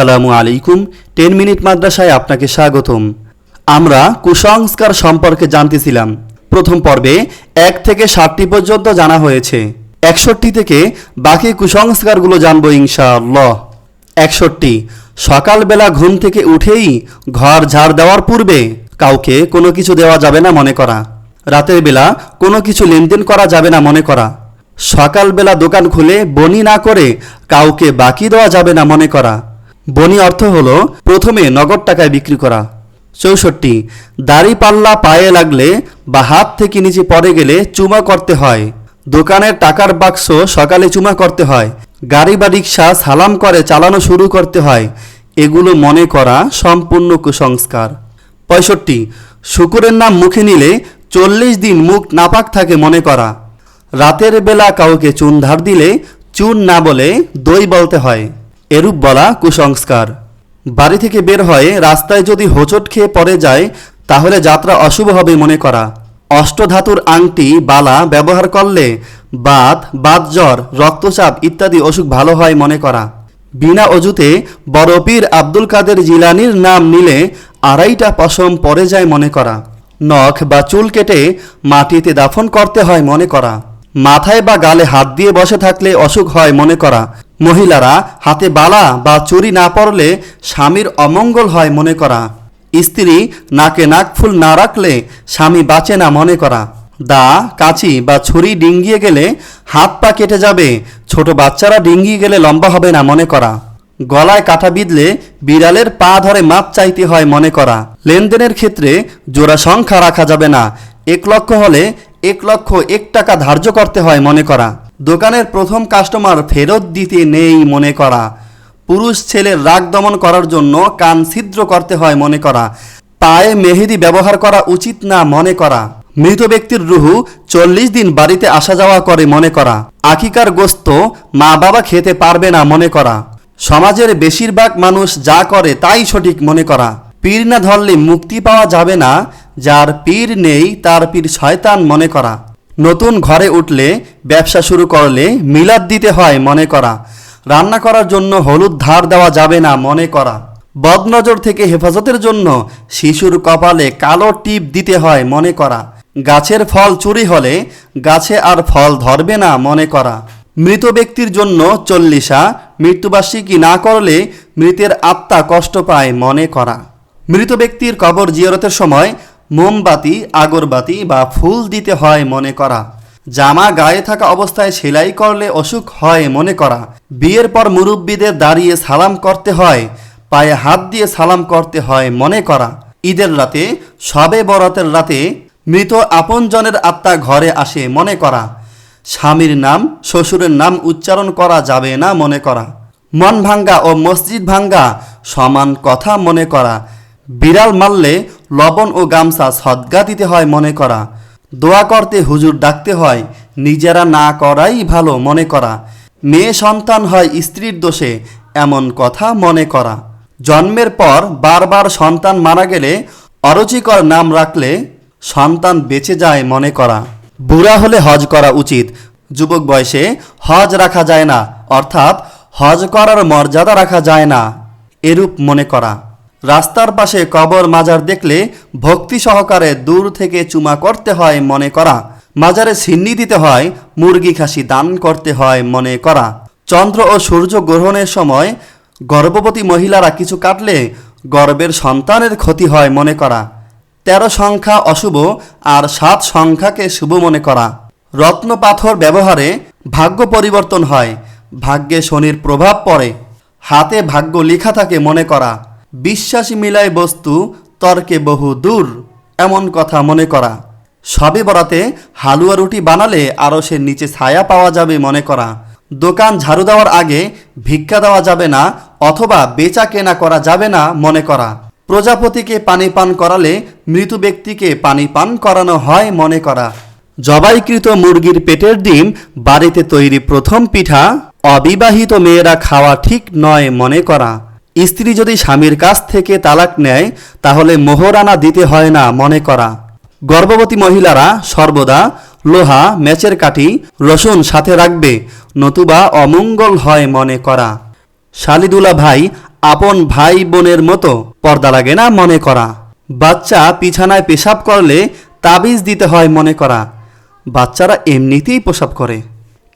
আসসালামু আলাইকুম, ten minute মাদ্রাসায় আপনাকে স্বাগতম। আমরা কুসংস্কার সম্পর্কে জানতেছিলাম। প্রথম পর্বে এক থেকে ষাটটি পর্যন্ত জানা হয়েছে। একষট্টি থেকে বাকি কুসংস্কারগুলো জানব ইনশাআল্লাহ। একষট্টি, সকালবেলা ঘুম থেকে উঠেই ঘর ঝাড় দেওয়ার পূর্বে কাউকে কোনো কিছু দেওয়া যাবে না মনে করা। রাতের বেলা কোনো কিছু লেনদেন করা যাবে না মনে করা। সকালবেলা দোকান খুলে বনি না করে কাউকে বাকি দেওয়া যাবে না মনে করা। বনি অর্থ হলো, প্রথমে নগদ টাকায় বিক্রি করা। চৌষট্টি, দাড়ি পাল্লা পায়ে লাগলে বা হাত থেকে নিচে পড়ে গেলে চুমা করতে হয়। দোকানের টাকার বাক্স সকালে চুমা করতে হয়। গাড়ি বা রিক্সা সালাম করে চালানো শুরু করতে হয়। এগুলো মনে করা সম্পূর্ণ কুসংস্কার। পঁয়ষট্টি, শুকুরের নাম মুখে নিলে চল্লিশ দিন মুখ নাপাক থাকে মনে করা। রাতের বেলা কাউকে চুন ধার দিলে চুন না বলে দই বলতে হয়। এরূপ বলা কুসংস্কার। বাড়ি থেকে বের হয়ে রাস্তায় যদি হোঁচট খেয়ে পড়ে যায়, তাহলে যাত্রা অশুভ হবে মনে করা। অষ্টধাতুর আংটি, বালা ব্যবহার করলে বাত বাতজ্বর রক্তচাপ ইত্যাদি অসুখ ভালো হয় মনে করা। বিনা অজুতে বড় পীর আব্দুল কাদের জিলানির নাম নিলে আড়াইটা পশম পরে যায় মনে করা। নখ বা চুল কেটে মাটিতে দাফন করতে হয় মনে করা। মাথায় বা গালে হাত দিয়ে বসে থাকলে অসুখ হয় মনে করা। মহিলারা হাতে বালা বা চুরি না পরলে স্বামীর অমঙ্গল হয় মনে করা। স্ত্রী নাকে নাকফুল না রাখলে স্বামী বাঁচে না মনে করা। দা, কাঁচি বা ছুরি ডিঙ্গিয়ে গেলে হাত পা কেটে যাবে। ছোট বাচ্চারা ডিঙ্গিয়ে গেলে লম্বা হবে না মনে করা। গলায় কাটা বিঁধলে বিড়ালের পা ধরে মাপ চাইতে হয় মনে করা। লেনদেনের ক্ষেত্রে জোড়া সংখ্যা রাখা যাবে না। এক লক্ষ হলে এক লক্ষ এক টাকা ধার্য করতে হয় মনে করা। দোকানের প্রথম কাস্টমার ফেরত দিতে নেই মনে করা। পুরুষ ছেলের রাগ দমন করার জন্য কান ছিদ্র করতে হয় মনে করা। পায়ে মেহেদি ব্যবহার করা উচিত না মনে করা। মৃত ব্যক্তির রুহু চল্লিশ দিন বাড়িতে আসা যাওয়া করে মনে করা। আকিকার গোস্ত মা বাবা খেতে পারবে না মনে করা। সমাজের বেশিরভাগ মানুষ যা করে তাই সঠিক মনে করা। পীর না ধরলে মুক্তি পাওয়া যাবে না যার পীর নেই, তার পীর শয়তান মনে করা। নতুন ঘরে উঠলে, ব্যবসা শুরু করলে মিলাদ দিতে হয় মনে করা। রান্না করার জন্য হলুদ ধার দেওয়া যাবে না মনে করা। বদনজর থেকে হেফাজতের জন্য শিশুর কপালে কালো টিপ দিতে হয় মনে করা। গাছের ফল চুরি হলে গাছে আর ফল ধরবে না মনে করা। মৃত ব্যক্তির জন্য চল্লিশা, মৃত্যুবার্ষিকী না করলে মৃতের আত্মা কষ্ট পায় মনে করা। মৃত ব্যক্তির কবর জিয়ারতের সময় মোমবাতি, আগরবাতি বা ফুল দিতে হয় মনে করা। জামা গায়ে থাকা অবস্থায় সেলাই করলে অসুখ হয় মনে করা। বিয়ের পর মুরব্বীদের দাঁড়িয়ে সালাম করতে হয়, পায়ে হাত দিয়ে সালাম করতে হয় মনে করা। ঈদের রাতে সবে বরাতের রাতে মৃত আপনজনের আত্মা ঘরে আসে মনে করা। স্বামীর নাম, শ্বশুরের নাম উচ্চারণ করা যাবে না মনে করা। মন ভাঙ্গা ও মসজিদ ভাঙ্গা সমান কথা মনে করা। বিড়াল মারলে লবণ ও গামছা সদ্গা দিতে হয় মনে করা। দোয়া করতে হুজুর ডাকতে হয়, নিজেরা না করাই ভালো মনে করা। মেয়ে সন্তান হয় স্ত্রীর দোষে, এমন কথা মনে করা। জন্মের পর বারবার সন্তান মারা গেলে অরুচিকর নাম রাখলে সন্তান বেঁচে যায় মনে করা। বুড়া হলে হজ করা উচিত, যুবক বয়সে হজ রাখা যায় না, অর্থাৎ হজ করার মর্যাদা রাখা যায় না, এরূপ মনে করা। রাস্তার পাশে কবর মাজার দেখলে ভক্তি সহকারে দূর থেকে চুমা করতে হয় মনে করা। মাজারে সিন্নি দিতে হয়, মুরগি খাসি দান করতে হয় মনে করা। চন্দ্র ও সূর্য গ্রহণের সময় গর্ভবতী মহিলারা কিছু কাটলে গর্ভের সন্তানের ক্ষতি হয় মনে করা। তেরো সংখ্যা অশুভ আর সাত সংখ্যাকে শুভ মনে করা। রত্ন পাথর ব্যবহারে ভাগ্য পরিবর্তন হয়, ভাগ্যে শনির প্রভাব পড়ে। হাতে ভাগ্য লেখা থাকে মনে করা। বিশ্বাসী মিলায় বস্তু তর্কে বহু দূর, এমন কথা মনে করা। সবে বরাতে হালুয়া রুটি বানালে আরও সে নিচে ছায়া পাওয়া যাবে মনে করা। দোকান ঝাড়ু দেওয়ার আগে ভিক্ষা দেওয়া যাবে না, অথবা বেচা কেনা করা যাবে না মনে করা। প্রজাপতিকে পানি পান করালে মৃত ব্যক্তিকে পানি পান করানো হয় মনে করা। জবাইকৃত মুরগির পেটের ডিম, বাড়িতে তৈরি প্রথম পিঠা, অবিবাহিত মেয়েরা খাওয়া ঠিক নয় মনে করা। স্ত্রী যদি স্বামীর কাছ থেকে তালাক নেয়, তাহলে মোহরানা দিতে হয় না, মনে করা। গর্ভবতী মহিলারা সর্বদা লোহা ম্যাচের কাঠি, রসুন সাথে রাখবে, নতুবা অমঙ্গল হয় মনে করা। শালিদুলা ভাই আপন ভাই বোনের মতো পর্দা লাগে না, মনে করা। বাচ্চা বিছানায় পেশাব করলে তাবিজ দিতে হয়, মনে করা। বাচ্চারা এমনিতেই প্রসাব করে।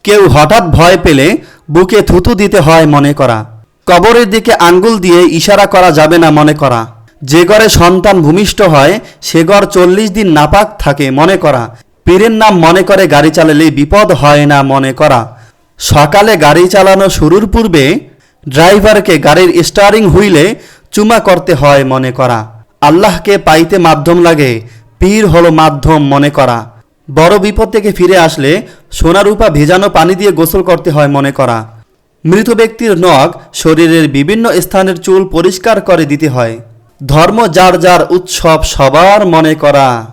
কেউ হঠাৎ ভয় পেলে বুকে থুতু দিতে হয়, মনে করা। কবরের দিকে আঙ্গুল দিয়ে ইশারা করা যাবে না মনে করা। যে ঘরে সন্তান ভূমিষ্ঠ হয়, সে ঘর চল্লিশ দিন নাপাক থাকে মনে করা। পীরের নাম মনে করে গাড়ি চালালে বিপদ হয় না মনে করা। সকালে গাড়ি চালানো শুরুর পূর্বে ড্রাইভারকে গাড়ির স্টারিং হুইলে চুমা করতে হয় মনে করা। আল্লাহকে পাইতে মাধ্যম লাগে, পীর হলো মাধ্যম মনে করা। বড় বিপদ থেকে ফিরে আসলে সোনারূপা ভেজানো পানি দিয়ে গোসল করতে হয় মনে করা। মৃত ব্যক্তির নখ শরীরের বিভিন্ন স্থানের চুল পরিষ্কার করে দিতে হয়। ধর্ম যার যার উৎসব সবার মনে করা।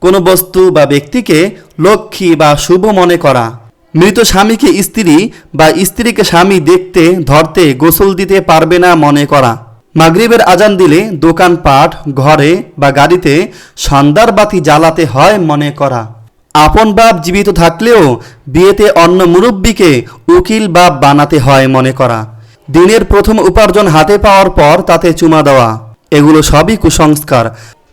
কোনো বস্তু বা ব্যক্তিকে লক্ষ্মী বা শুভ মনে করা। মৃত স্বামীকে স্ত্রী বা স্ত্রীকে স্বামী দেখতে, ধরতে, গোসল দিতে পারবে না মনে করা। মাগরিবের আজান দিলে দোকানপাট, ঘরে বা গাড়িতে সন্ধ্যার বাতি জ্বালাতে হয় মনে করা। আপন বাপ জীবিত থাকলেও বিয়েতে অন্য মুরব্বীকে উকিল বাপ বানাতে হয় মনে করা। দিনের প্রথম উপার্জন হাতে পাওয়ার পর তাতে চুমা দেওয়া। এগুলো সবই কুসংস্কার।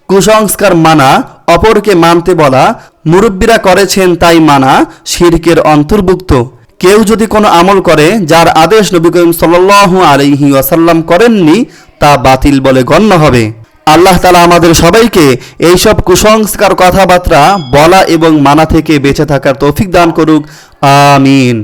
কুসংস্কার মানা, অপরকে মানতে বলা, মুরব্বীরা করেছেন তাই মানা, শিরকের অন্তর্ভুক্ত। কেউ যদি কোনো আমল করে, যার আদেশ নবী করিম সাল্লাল্লাহু আলাইহি ওয়াসাল্লাম করেননি, তা বাতিল বলে গণ্য হবে। আল্লাহ তালা আমাদের সবাইকে এইসব কুসংস্কার কথাবার্তা বলা এবং মানা থেকে বেঁচে থাকার তৌফিক দান করুক। আমিন।